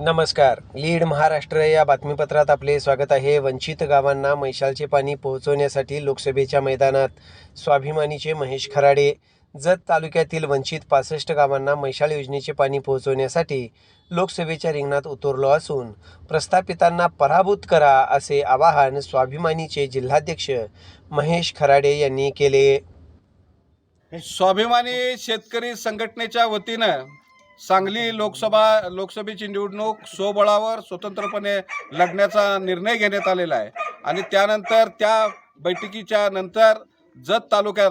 नमस्कार. लीड महाराष्ट्र या बातमीपत्रात आपले स्वागत आहे. वंचित गावांना मैशालचे पाणी पोहोचवण्यासाठी लोकसभेच्या मैदानात स्वाभिमानीचे महेश खराडे जत तालुक्यातील वंचित पासष्ट गावांना मैशाल योजनेचे पाणी पोहोचवण्यासाठी लोकसभेच्या रिंगणात उतरलो असून प्रस्थापितांना पराभूत करा असे आवाहन स्वाभिमानीचे जिल्हाध्यक्ष महेश खराडे यांनी केले. स्वाभिमानी शेतकरी संघटनेच्या वतीनं सांगली लोकसभा लोकसभेची निवडणूक स्वबळावर स्वतंत्रपणे लढण्याचा निर्णय घेण्यात आलेला आहे. आणि त्यानंतर त्या बैठकीच्या नंतर जत तालुक्यात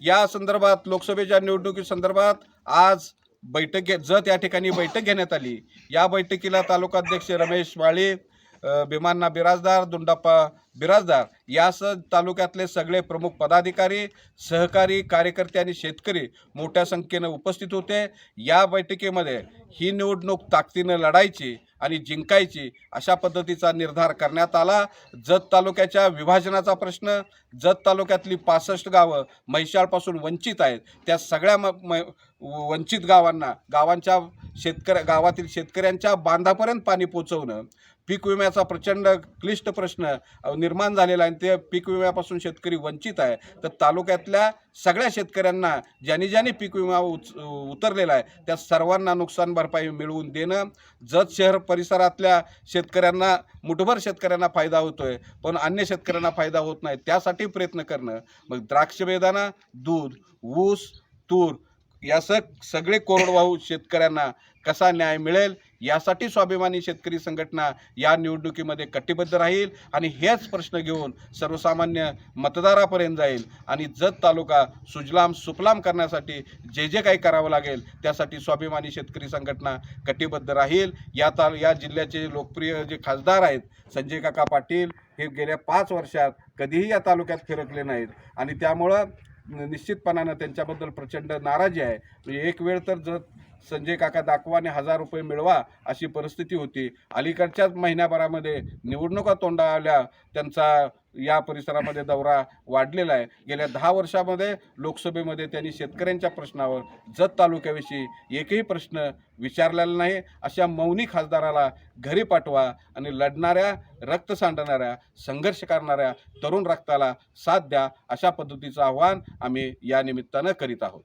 या संदर्भात लोकसभेच्या निवडणुकीसंदर्भात आज बैठक जत या ठिकाणी बैठक घेण्यात आली. या बैठकीला तालुकाध्यक्ष रमेश माळी अ, भीमांना बिराजदार दुंडाप्पा बिराजदार यासह तालुक्यातले सगळे प्रमुख पदाधिकारी सहकारी कार्यकर्ते आणि शेतकरी मोठ्या संख्येनं उपस्थित होते. या बैठकीमध्ये ही निवडणूक ताकदीनं लढायची आणि जिंकायची अशा पद्धतीचा निर्धार करण्यात आला. जत तालुक्याच्या विभाजनाचा प्रश्न जत तालुक्यातली पासष्ट गावं म्हैशाळपासून वंचित आहेत. त्या सगळ्या म म- वंचित गावांना गावांच्या शेतकऱ्या गावातील शेतकऱ्यांच्या बांधापर्यंत पाणी पोचवणं पीक विम्याचा प्रचंड क्लिष्ट प्रश्न निर्माण झालेला आहे आणि ते पीक विम्यापासून शेतकरी वंचित आहे. तर तालुक्यातल्या सगळ्या शेतकऱ्यांना ज्यांनी ज्यांनी पीक विमा उच उतरलेला आहे त्या सर्वांना नुकसान भरपाई मिळवून देणं जत शहर परिसरातल्या शेतकऱ्यांना मुठभर शेतकऱ्यांना फायदा होतो आहे पण अन्य शेतकऱ्यांना फायदा होत नाही त्यासाठी प्रयत्न करणं. मग द्राक्ष बेदाना दूध ऊस तूर यासह सगळे कोरडवाहू शेतकऱ्यांना कसा न्याय मिळेल यासाठी स्वाभिमानी शेतकरी संघटना या निवडणुकीमध्ये कटिबद्ध राहील आणि हेच प्रश्न घेऊन सर्वसामान्य मतदारापर्यंत जाईल. आणि जत तालुका सुजलाम सुफलाम करण्यासाठी जे जे काही करावं लागेल त्यासाठी स्वाभिमानी शेतकरी संघटना कटिबद्ध राहील. या ताल या जिल्ह्याचे लोकप्रिय जे खासदार आहेत संजय काका पाटील हे गेल्या पाच वर्षात कधीही या तालुक्यात फिरकले नाहीत. आणि त्यामुळं निश्चितपणानं त्यांच्याबद्दल प्रचंड नाराजी आहे. म्हणजे एक वेळ तर जर संजय काका दाखवा आणि हजार रुपये मिळवा अशी परिस्थिती होती. अलीकडच्याच महिन्याभरामध्ये निवडणुका तोंडा आल्या त्यांचा या परिसरामध्ये दौरा वाढलेला आहे. गेल्या दहा वर्षामध्ये लोकसभेमध्ये त्यांनी शेतकऱ्यांच्या प्रश्नावर जत तालुक्याविषयी एकही प्रश्न विचारलेला नाही. अशा मौनी खासदाराला घरी पाठवा आणि लढणाऱ्या रक्त सांडणाऱ्या संघर्ष करणाऱ्या तरुण रक्ताला साथ द्या अशा पद्धतीचं आव्हान आम्ही या निमित्तानं करीत आहोत.